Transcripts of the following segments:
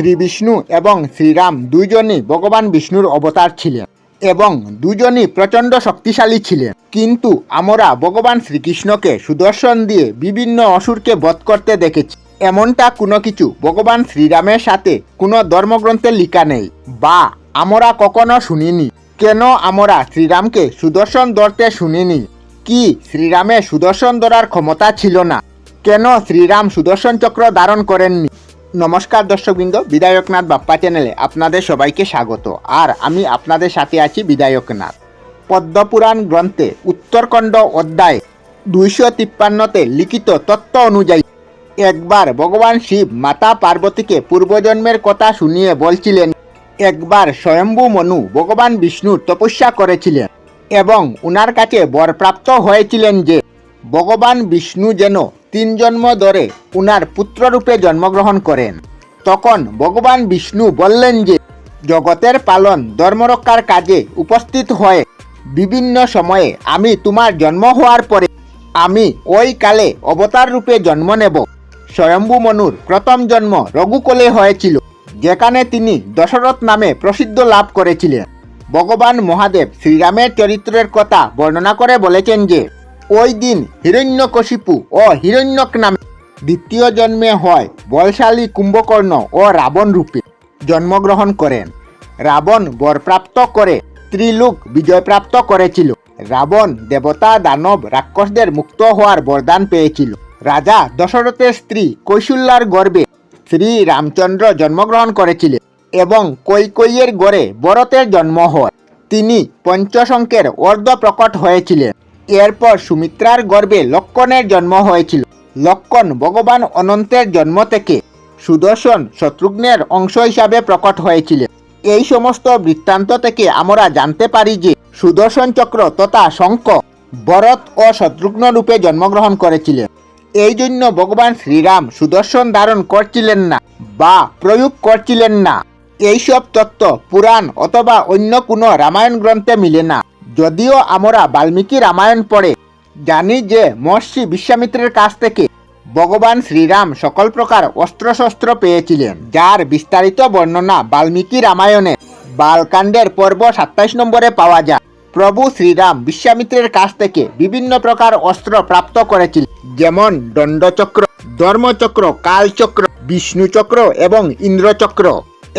শ্রী বিষ্ণু এবং শ্রীরাম দুইজনই ভগবান বিষ্ণুর অবতার ছিলেন এবং দুজনই প্রচণ্ড শক্তিশালী ছিলেন। কিন্তু আমরা ভগবান শ্রীকৃষ্ণকে সুদর্শন দিয়ে বিভিন্ন অসুরকে বধ করতে দেখেছি। এমনটা কোনো কিছু ভগবান শ্রীরামের সাথে কোনো ধর্মগ্রন্থে লেখা নেই বা আমরা কখনো শুনিনি। কেন আমরা শ্রীরামকে সুদর্শন ধরতে শুনিনি? কি শ্রীরামের সুদর্শন ধরার ক্ষমতা ছিল না? কেন শ্রীরাম সুদর্শন চক্র ধারণ করেননি? নমস্কার দর্শকবৃন্দ, বিধায়কনাথ বাপ্পা চ্যানেলে আপনাদের সবাইকে স্বাগত। আর আমি আপনাদের সাথে আছি বিধায়কনাথ। পদ্মপুরাণ গ্রন্থে উত্তরখণ্ড অধ্যায় দুইশো তিপ্পান্নতে লিখিত তত্ত্ব অনুযায়ী একবার ভগবান শিব মাতা পার্বতীকে পূর্বজন্মের কথা শুনিয়ে বলছিলেন, একবার স্বয়ম্ভু মনু ভগবান বিষ্ণুর তপস্যা করেছিলেন এবং উনার কাছে বরপ্রাপ্ত হয়েছিলেন যে ভগবান বিষ্ণু যেন তিন জন্ম ধরে উনার পুত্ররূপে জন্মগ্রহণ করেন। তখন ভগবান বিষ্ণু বললেন যে, জগতের পালন ধর্মরক্ষার কাজে উপস্থিত হয়ে বিভিন্ন সময়ে আমি তোমার জন্ম হওয়ার পরে আমি ওই কালে অবতার রূপে জন্ম নেব। স্বয়ম্ভু মনুর প্রথম জন্ম রঘুকলে হয়েছিল, যেখানে তিনি দশরথ নামে প্রসিদ্ধ লাভ করেছিলেন। ভগবান মহাদেব শ্রীরামের চরিত্রের কথা বর্ণনা করে বলেছেন যে ওই দিন হিরণ্যকশিপু ও হিরণ্যক নামে দ্বিতীয় জন্মে হয় বলশালী কুম্ভকর্ণ ও রাবণ রূপে জন্মগ্রহণ করেন। রাবণ বরপ্রাপ্ত করে ত্রিলোক বিজয়প্রাপ্ত করেছিল। রাবণ দেবতা দানব রাক্ষসদের মুক্ত হওয়ার বরদান পেয়েছিল। রাজা দশরথের স্ত্রী কৌশল্যার গর্বে শ্রী রামচন্দ্র জন্মগ্রহণ করেছিলেন এবং কৈকইয়ের গড়ে বরতের জন্ম হয়। তিনি পঞ্চশঙ্কের অর্ধ প্রকট হয়েছিলেন। এরপর সুমিত্রার গর্ভে লক্ষণের জন্ম হয়েছিল। লক্ষণ ভগবান অনন্তের জন্ম থেকে সুদর্শন শত্রুঘ্নের অংশ হিসাবে প্রকট হয়েছিলেন। এই সমস্ত বৃত্তান্ত থেকে আমরা জানতে পারি যে সুদর্শন চক্র তথা শঙ্খ ভরত ও শত্রুঘ্ন রূপে জন্মগ্রহণ করেছিলেন। এই জন্য ভগবান শ্রীরাম সুদর্শন ধারণ করছিলেন না বা প্রয়োগ করছিলেন না। এইসব তত্ত্ব পুরাণ অথবা অন্য কোনো রামায়ণ গ্রন্থে মিলে না। যদিও আমরা বাল্মীকি রামায়ণ পড়ে, জানি যে মহর্ষি বিশ্বামিত্রের কাছ থেকে ভগবান শ্রীরাম সকল প্রকার অস্ত্রশস্ত্র পেয়েছিলেন, যার বিস্তারিত বর্ণনা বাল্মীকি রামায়ণে বালকাণ্ডের পর্ব সাতাইশ নম্বরে পাওয়া যায়। প্রভু শ্রীরাম বিশ্বামিত্রের কাছ থেকে বিভিন্ন প্রকার অস্ত্র প্রাপ্ত করেছিলেন, যেমন দণ্ডচক্র, ধর্মচক্র, কালচক্র, বিষ্ণুচক্র এবং ইন্দ্রচক্র।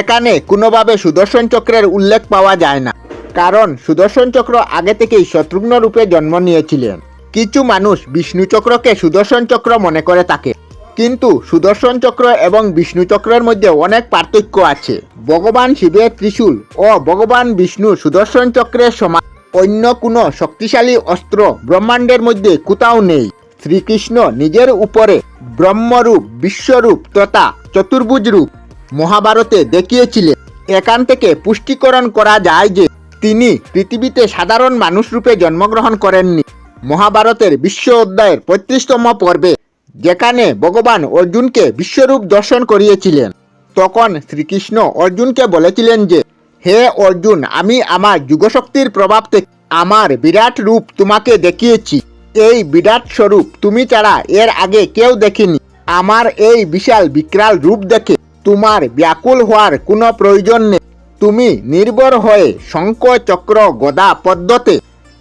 এখানে কোনোভাবে সুদর্শন চক্রের উল্লেখ পাওয়া যায় না। কারণ সুদর্শন চক্র আগে থেকেই শত্রুঘ্ন রূপে জন্ম নিয়েছিলেন। কিছু মানুষ বিষ্ণু চক্রকে সুদর্শন চক্র মনে করে থাকে। কিন্তু সুদর্শন চক্র এবং বিষ্ণু চক্রের মধ্যে অনেক পার্থক্য আছে। ভগবান শিবের ত্রিশূল ও ভগবান বিষ্ণু সুদর্শন চক্রের সমান। অন্য কোনো শক্তিশালী অস্ত্র ব্রহ্মাণ্ডের মধ্যে কোথাও নেই। শ্রীকৃষ্ণ নিজের উপরে ব্রহ্মরূপ, বিশ্বরূপ তথা চতুর্ভুজ রূপ মহাভারতে দেখিয়েছিলেন। এখান থেকে পুষ্টিকরণ করা যায় যে তিনি পৃথিবীতে সাধারণ মানুষ রূপে জন্মগ্রহণ করেননি। মহাভারতের বিশ্ব অধ্যায়ের পঁয়ত্রিশতম পর্বে, যেখানে ভগবান অর্জুনকে বিশ্বরূপ দর্শন করিয়েছিলেন, তখন শ্রীকৃষ্ণ অর্জুনকে বলেছিলেন যে, হে অর্জুন, আমি আমার যুগশক্তির প্রভাব থেকে আমার বিরাট রূপ তোমাকে দেখিয়েছি। এই বিরাট স্বরূপ তুমি ছাড়া এর আগে কেউ দেখেনি। আমার এই বিশাল বিকরাল রূপ দেখে তোমার ব্যাকুল হওয়ার কোনো প্রয়োজন নেই। তুমি নির্ভর হয়ে শঙ্খ চক্র গদা পদ্মতে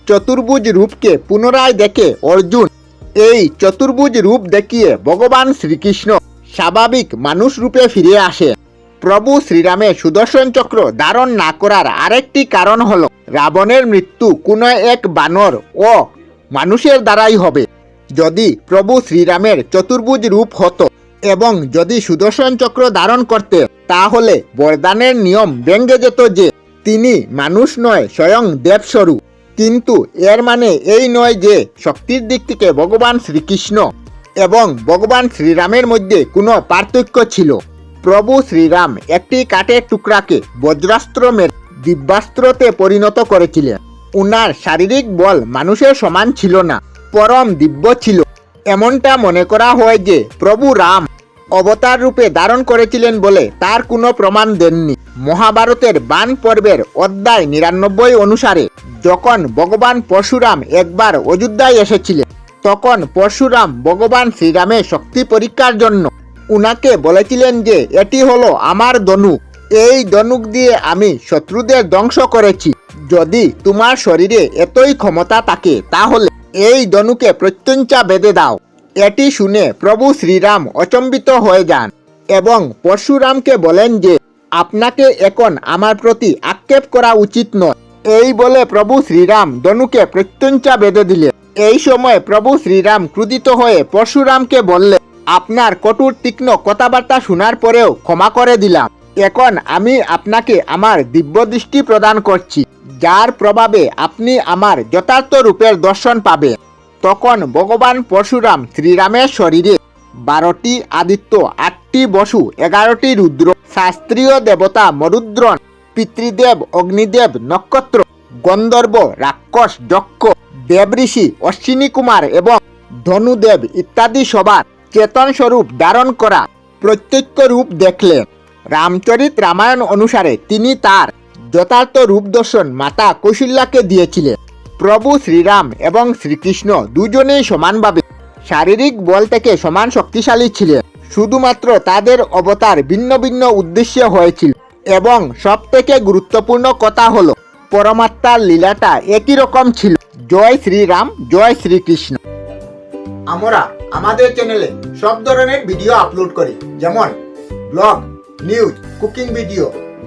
চতুর্ভুজ রূপকে পুনরায় দেখে অর্জুন। এই চতুর্ভুজ রূপ দেখিয়ে ভগবান শ্রীকৃষ্ণ স্বাভাবিক মানুষ রূপে ফিরে আসে। প্রভু শ্রীরামের সুদর্শন চক্র ধারণ না করার আরেকটি কারণ হল, রাবণের মৃত্যু কোনো এক বানর ও মানুষের দ্বারাই হবে। যদি প্রভু শ্রীরামের চতুর্ভুজ রূপ হতো এবং যদি সুদর্শন চক্র ধারণ করতে তাহলে বরদানের নিয়ম ভেঙ্গে যেত যে তিনি মানুষ নয়, স্বয়ং দেবস্বরূপ। কিন্তু এর মানে এই নয় যে শক্তির দিক থেকে ভগবান শ্রীকৃষ্ণ এবং ভগবান শ্রীরামের মধ্যে কোনো পার্থক্য ছিল। প্রভু শ্রীরাম একটি কাঠের টুকরাকে বজ্রাস্ত্র মেরে দিব্যাস্ত্রতে পরিণত করেছিলেন। উনার শারীরিক বল মানুষের সমান ছিল না, পরম দিব্য ছিল। এমনটা মনে করা হয় যে প্রভু রাম অবতার রূপে ধারণ করেছিলেন বলে তার কোনো প্রমাণ দেননি। মহাভারতের বান পর্বের অধ্যায় নিরানব্বই অনুসারে যখন ভগবান পরশুরাম একবার অযোধ্যায় এসেছিলেন, তখন পরশুরাম ভগবান শ্রীরামের শক্তি পরীক্ষার জন্য উনাকে বলেছিলেন যে, এটি হলো আমার ধনুক এই ধনুক দিয়ে আমি শত্রুদের ধ্বংস করেছি। যদি তোমার শরীরে এতই ক্ষমতা থাকে, তাহলে এই ধনুকে প্রত্যঞ্চা বেঁধে দাও। এটি শুনে প্রভু শ্রীরাম অচম্বিত হয়ে যান এবং পরশুরামকে বলেন যে, আপনাকে এখন আমার প্রতি আক্ষেপ করা উচিত নয়। এই বলে প্রভু শ্রীরাম ধনুকে প্রত্যঞ্চা বেঁধে দিলেন এই সময় প্রভু শ্রীরাম ক্রুদিত হয়ে পরশুরামকে বললে, আপনার কটুর তীক্ষ্ণ কথাবার্তা শোনার পরেও ক্ষমা করে দিলাম। এখন আমি আপনাকে আমার দিব্য দৃষ্টি প্রদান করছি, যার প্রভাবে আপনি আমার যথার্থ রূপের দর্শন পাবেন। তখন ভগবান পরশুরাম শ্রীরামের শরীরে বারোটি আদিত্য, আটটি বসু, এগারোটি রুদ্র, শাস্ত্রীয় দেবতা মরুদ্রণ, পিতৃদেব, অগ্নিদেব, নক্ষত্র, গন্ধর্ব, রাক্ষস, যক্ষ, দেবঋষি, অশ্বিনী কুমার এবং ধনুদেব ইত্যাদি সবার চেতন স্বরূপ ধারণ করা প্রত্যক্ষ রূপ দেখলেন। রামচরিত রামায়ণ অনুসারে তিনি তার যথার্থ রূপ দর্শন মাতা কৌশল্যাকে দিয়েছিলেন। প্রভু, শ্রীরাম এবং শ্রীকৃষ্ণ দুজনেই সমানভাবে শারীরিক বল থেকে সমান শক্তিশালী ছিলেন। শুধুমাত্র তাদের অবতার ভিন্ন ভিন্ন উদ্দেশ্যে হয়েছিল এবং সব থেকে গুরুত্বপূর্ণ কথা হলো, পরমাত্মার লীলাটা একই রকম ছিল। জয় শ্রীরাম, জয় শ্রীকৃষ্ণ। আমরা আমাদের চ্যানেলে সব ধরনের ভিডিও আপলোড করি, যেমন ব্লগ নিউজ কুকিং ভিডিও